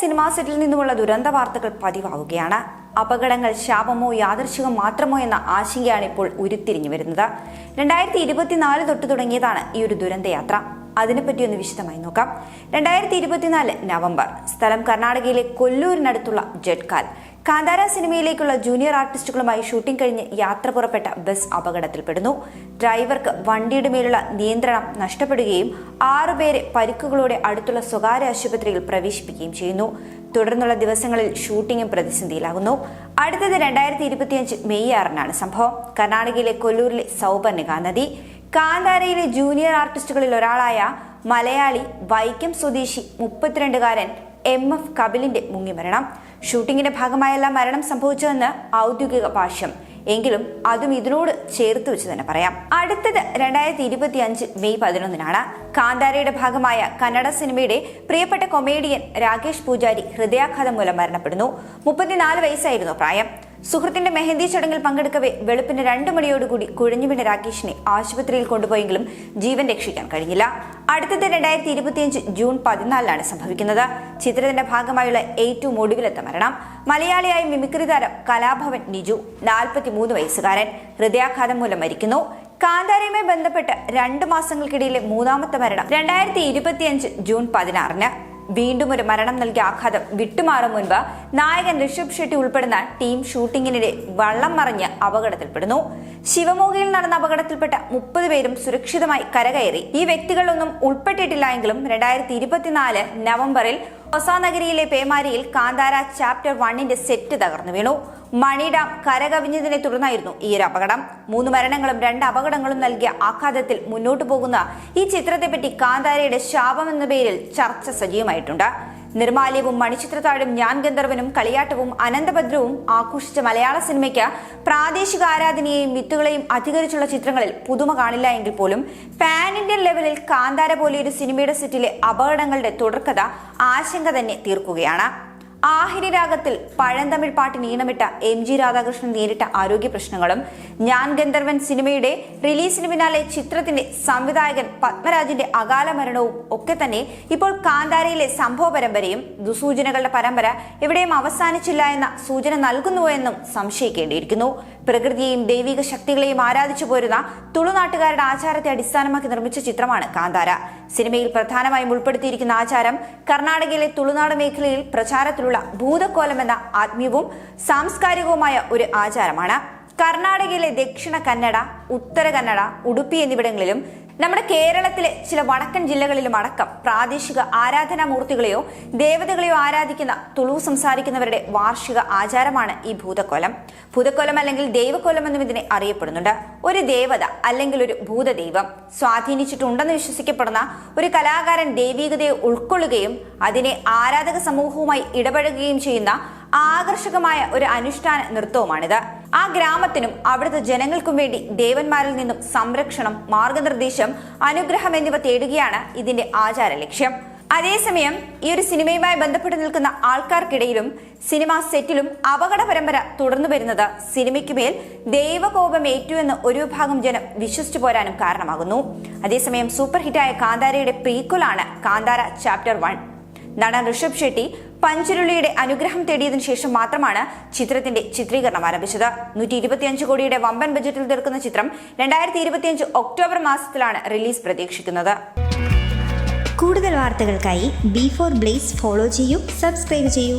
Cinema സെറ്റിൽ നിന്നുമുള്ള ദുരന്ത വാർത്തകൾ പതിവാവുകയാണ്. അപകടങ്ങൾ ശാപമോ യാദർശികം മാത്രമോ എന്ന ആശങ്കയാണ് ഇപ്പോൾ ഉരുത്തിരിഞ്ഞു വരുന്നത്. രണ്ടായിരത്തി ഇരുപത്തിനാല് തൊട്ട് തുടങ്ങിയതാണ് ഈ ഒരു ദുരന്തയാത്ര. അതിനെപ്പറ്റി ഒന്ന് വിശദമായി നോക്കാം. രണ്ടായിരത്തി ഇരുപത്തിനാല് നവംബർ. സ്ഥലം കർണാടകയിലെ കൊല്ലൂരിനടുത്തുള്ള ജഡ്കാൽ കാന്താര സിനിമയിലേക്കുള്ള ജൂനിയർ ആർട്ടിസ്റ്റുകളുമായി ഷൂട്ടിംഗ് കഴിഞ്ഞ് യാത്ര പുറപ്പെട്ട ബസ് അപകടത്തിൽപ്പെടുന്നു. ഡ്രൈവർക്ക് വണ്ടിയുടെ മേലുള്ള നിയന്ത്രണം നഷ്ടപ്പെടുകയും ആറുപേരെ പരിക്കുകളോടെ അടുത്തുള്ള സ്വകാര്യ ആശുപത്രിയിൽ പ്രവേശിപ്പിക്കുകയും ചെയ്യുന്നു. തുടർന്നുള്ള ദിവസങ്ങളിൽ ഷൂട്ടിംഗും പ്രതിസന്ധിയിലാകുന്നു. അടുത്തത് രണ്ടായിരത്തി ഇരുപത്തിയഞ്ച് മെയ് ആറിനാണ് സംഭവം. കർണാടകയിലെ കൊല്ലൂരിലെ സൗപർണിക നദി. കാന്താരയിലെ ജൂനിയർ ആർട്ടിസ്റ്റുകളിൽ ഒരാളായ മലയാളി വൈക്കം സ്വദേശി മുപ്പത്തിരണ്ടുകാരൻ എം എഫ് കപിലിന്റെ മുങ്ങിമരണം. ഷൂട്ടിങ്ങിന്റെ ഭാഗമായല്ല മരണം സംഭവിച്ചതെന്ന് ഔദ്യോഗിക ഭാഷ്യം. എങ്കിലും അതും ഇതിനോട് ചേർത്ത് വെച്ച് തന്നെ പറയാം. അടുത്തത് രണ്ടായിരത്തി ഇരുപത്തി അഞ്ച് മെയ് പതിനൊന്നിനാണ്. കാന്താരയുടെ ഭാഗമായ കന്നഡ സിനിമയുടെ പ്രിയപ്പെട്ട കൊമേഡിയൻ രാകേഷ് പൂജാരി ഹൃദയാഘാതം മൂലം മരണപ്പെടുന്നു. മുപ്പത്തിനാല് വയസ്സായിരുന്നു പ്രായം. സുഹൃത്തിന്റെ മെഹന്തി ചടങ്ങിൽ പങ്കെടുക്കവേ വെളുപ്പിന് രണ്ടു മണിയോടുകൂടി കുഴഞ്ഞുവീണ രാകേഷിനെ ആശുപത്രിയിൽ കൊണ്ടുപോയെങ്കിലും ജീവൻ രക്ഷിക്കാൻ കഴിഞ്ഞില്ല. അടുത്തത് രണ്ടായിരത്തി ഇരുപത്തിയഞ്ച് ജൂൺ പതിനാലിനാണ് സംഭവിക്കുന്നത്. ചിത്രത്തിന്റെ ഭാഗമായുള്ള ഏറ്റവും ഒടുവിലത്തെ മരണം. മലയാളിയായ മിമിക്രി താരം കലാഭവൻ നിജു നാൽപ്പത്തിമൂന്ന് വയസ്സുകാരൻ ഹൃദയാഘാതം മൂലം മരിക്കുന്നു. കാന്താരയുമായി ബന്ധപ്പെട്ട് രണ്ട് മാസങ്ങൾക്കിടയിലെ മൂന്നാമത്തെ മരണം രണ്ടായിരത്തി ഇരുപത്തിയഞ്ച് ജൂൺ പതിനാറിന്. വീണ്ടും ഒരു മരണം നൽകിയ ആഘാതം വിട്ടുമാറും മുൻപ് നായകൻ ഋഷഭ് ഷെട്ടി ഉൾപ്പെടുന്ന ടീം ഷൂട്ടിങ്ങിനിടെ വള്ളം മറിഞ്ഞ് അപകടത്തിൽപ്പെടുന്നു. ശിവമോഗയിൽ നടന്ന അപകടത്തിൽപ്പെട്ട മുപ്പത് പേരും സുരക്ഷിതമായി കരകയറി. ഈ വ്യക്തികളൊന്നും ഉൾപ്പെട്ടിട്ടില്ല എങ്കിലും രണ്ടായിരത്തി ഇരുപത്തിനാല് നവംബറിൽ നഗരിയിലെ പേമാരിയിൽ കാന്താര ചാപ്റ്റർ വണ്ണിന്റെ സെറ്റ് തകർന്നു വീണു. മണി കരകവിഞ്ഞതിനെ തുടർന്നായിരുന്നു ഈ ഒരു അപകടം. മൂന്ന് മരണങ്ങളും രണ്ട് അപകടങ്ങളും നൽകിയ ആഘാതത്തിൽ മുന്നോട്ടു പോകുന്ന ഈ ചിത്രത്തെപ്പറ്റി കാന്താരയുടെ ശാപം എന്ന പേരിൽ ചർച്ച സജീവമായിട്ടുണ്ട്. നിർമാല്യവും മണിച്ചിത്രത്താഴും ഞാൻ ഗന്ധർവനും കളിയാട്ടവും അനന്തഭദ്രവും ആഘോഷിച്ച മലയാള സിനിമയ്ക്ക് പ്രാദേശിക ആരാധനയെയും വിത്തുകളെയും അധികരിച്ചുള്ള ചിത്രങ്ങളിൽ പുതുമ കാണില്ല എങ്കിൽ പോലും പാൻ ഇന്ത്യൻ ലെവലിൽ കാന്താര പോലെ ഒരു സിനിമയുടെ സെറ്റിലെ അപകടങ്ങളുടെ തുടർക്കഥ ആശങ്ക തന്നെ തീർക്കുകയാണ്. ആഹിരി രാഗത്തിൽ പഴന്തമിഴ് പാട്ടിന് ഈണമിട്ട എം ജി രാധാകൃഷ്ണൻ നേരിട്ട ആരോഗ്യ പ്രശ്നങ്ങളും ഞാൻ ഗന്ധർവൻ സിനിമയുടെ റിലീസിന് പിന്നാലെ ചിത്രത്തിന്റെ സംവിധായകൻ പത്മരാജിന്റെ അകാല മരണവും ഒക്കെ തന്നെ ഇപ്പോൾ കാന്താരയിലെ സംഭവ പരമ്പരയും ദുസൂചനകളുടെ പരമ്പര എവിടെയും അവസാനിച്ചില്ല എന്ന സൂചന നൽകുന്നുവോ എന്നും സംശയിക്കേണ്ടിയിരിക്കുന്നു. പ്രകൃതിയെയും ദൈവിക ശക്തികളെയും ആരാധിച്ചു പോരുന്ന തുളുനാട്ടുകാരുടെ ആചാരത്തെ അടിസ്ഥാനമാക്കി നിർമ്മിച്ച ചിത്രമാണ് കാന്താര. സിനിമയിൽ പ്രധാനമായും ഉൾപ്പെടുത്തിയിരിക്കുന്ന ആചാരം കർണാടകയിലെ തുളുനാട് മേഖലയിൽ പ്രചാരത്തിലുള്ള ഭൂതക്കോലം എന്ന ആത്മീയവും സാംസ്കാരികവുമായ ഒരു ആചാരമാണ്. കർണാടകയിലെ ദക്ഷിണ കന്നഡ ഉത്തര കന്നഡ ഉടുപ്പി എന്നിവിടങ്ങളിലും നമ്മുടെ കേരളത്തിലെ ചില വടക്കൻ ജില്ലകളിലും അടക്കം പ്രാദേശിക ആരാധനാമൂർത്തികളെയോ ദേവതകളെയോ ആരാധിക്കുന്ന തുളു സംസാരിക്കുന്നവരുടെ വാർഷിക ആചാരമാണ് ഈ ഭൂതക്കോലം. ഭൂതക്കോലം അല്ലെങ്കിൽ ദൈവക്കോലം എന്നും ഇതിനെ അറിയപ്പെടുന്നുണ്ട്. ഒരു ദേവത അല്ലെങ്കിൽ ഒരു ഭൂതദൈവം സ്വാധീനിച്ചിട്ടുണ്ടെന്ന് വിശ്വസിക്കപ്പെടുന്ന ഒരു കലാകാരൻ ദൈവികതയെ ഉൾക്കൊള്ളുകയും അതിനെ ആരാധക സമൂഹവുമായി ഇടപഴകുകയും ചെയ്യുന്ന ആകർഷകമായ ഒരു അനുഷ്ഠാന നൃത്തവുമാണിത്. ആ ഗ്രാമത്തിനും അവിടുത്തെ ജനങ്ങൾക്കും വേണ്ടി ദേവന്മാരിൽ നിന്നും സംരക്ഷണം മാർഗനിർദ്ദേശം അനുഗ്രഹം എന്നിവ തേടുകയാണ് ഇതിന്റെ ആചാര ലക്ഷ്യം. അതേസമയം ഈ ഒരു സിനിമയുമായി ബന്ധപ്പെട്ട് നിൽക്കുന്ന ആൾക്കാർക്കിടയിലും സിനിമാ സെറ്റിലും അപകട പരമ്പര തുടർന്നു വരുന്നത് സിനിമയ്ക്ക് മേൽ ദൈവകോപം ഏറ്റു എന്ന് ഒരു വിഭാഗം ജനം വിശ്വസിച്ചു പോരാനും കാരണമാകുന്നു. അതേസമയം സൂപ്പർ ഹിറ്റായ കാന്താരയുടെ പ്രീക്വലാണ് കാന്താര ചാപ്റ്റർ വൺ നടൻ ഋഷഭ് ഷെട്ടി പഞ്ചുരുളിയുടെ അനുഗ്രഹം തേടിയതിനു ശേഷം മാത്രമാണ് ചിത്രത്തിന്റെ ചിത്രീകരണം ആരംഭിച്ചത്. നൂറ്റി ഇരുപത്തിയഞ്ച് കോടിയുടെ വമ്പൻ ബജറ്റിൽ തീർക്കുന്ന ചിത്രം രണ്ടായിരത്തി ഇരുപത്തിയഞ്ച് ഒക്ടോബർ മാസത്തിലാണ് റിലീസ് പ്രതീക്ഷിക്കുന്നത്. കൂടുതൽ വാർത്തകൾക്കായി ബി ഫോർ ബ്ലേസ് ഫോളോ ചെയ്യൂ സബ്സ്ക്രൈബ് ചെയ്യൂ.